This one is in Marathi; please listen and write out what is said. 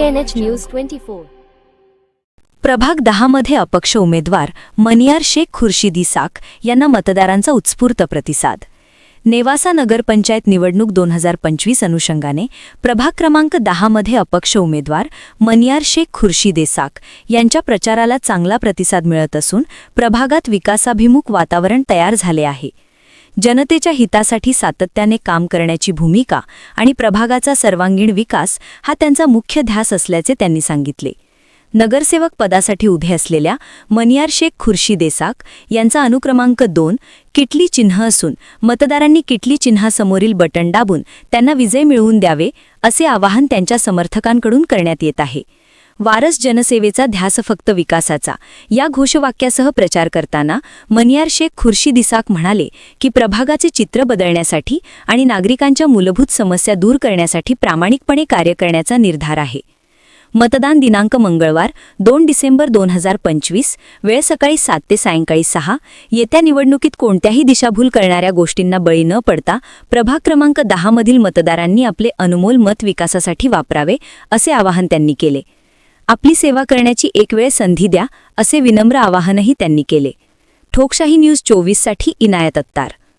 N H news twenty four प्रभाग दहामध्ये अपक्ष उमेदवार मनियार शेख खुर्शिदी साक यांना मतदारांचा उत्स्फूर्त प्रतिसाद. नेवासा नगरपंचायत निवडणूक दोन हजार पंचवीस अनुषंगाने प्रभाग क्रमांक दहामध्ये अपक्ष उमेदवार मनियार शेख खुर्शिदे साक यांच्या प्रचाराला चांगला प्रतिसाद मिळत असून प्रभागात विकासाभिमुख वातावरण तयार झाले आहे. जनतेच्या हितासाठी सातत्याने काम करण्याची भूमिका आणि प्रभागाचा सर्वांगीण विकास हा त्यांचा मुख्य ध्यास असल्याचे त्यांनी सांगितले. नगरसेवक पदासाठी उभे असलेल्या मनियार शेख खुर्शी देसाक यांचा अनुक्रमांक दोन किटली चिन्ह असून मतदारांनी किटली चिन्हासमोरील बटन दाबून त्यांना विजय मिळवून द्यावे असे आवाहन त्यांच्या समर्थकांकडून करण्यात येत आहे. वारस जनसेवेचा ध्यास फक्त विकासाचा. या घोषवाक्यासह प्रचार करताना मनियार शेख खुर्शी दिसाक म्हणाले की प्रभागाचे चित्र बदलण्यासाठी आणि नागरिकांच्या मूलभूत समस्या दूर करण्यासाठी प्रामाणिकपणे कार्य करण्याचा निर्धार आहे. मतदान दिनांक मंगळवार दोन डिसेंबर दोन हजार पंचवीस वेळ सकाळी सात ते सायंकाळी सहा येत्या निवडणुकीत कोणत्याही दिशाभूल करणाऱ्या गोष्टींना बळी न पडता प्रभाग क्रमांक दहामधील मतदारांनी आपले अनमोल मत विकासासाठी वापरावे असे आवाहन त्यांनी केले. आपली सेवा करण्याची एक वेळ संधी द्या असे विनम्र आवाहनही त्यांनी केले. ठोकशाही न्यूज चोवीससाठी इनायत अत्तार.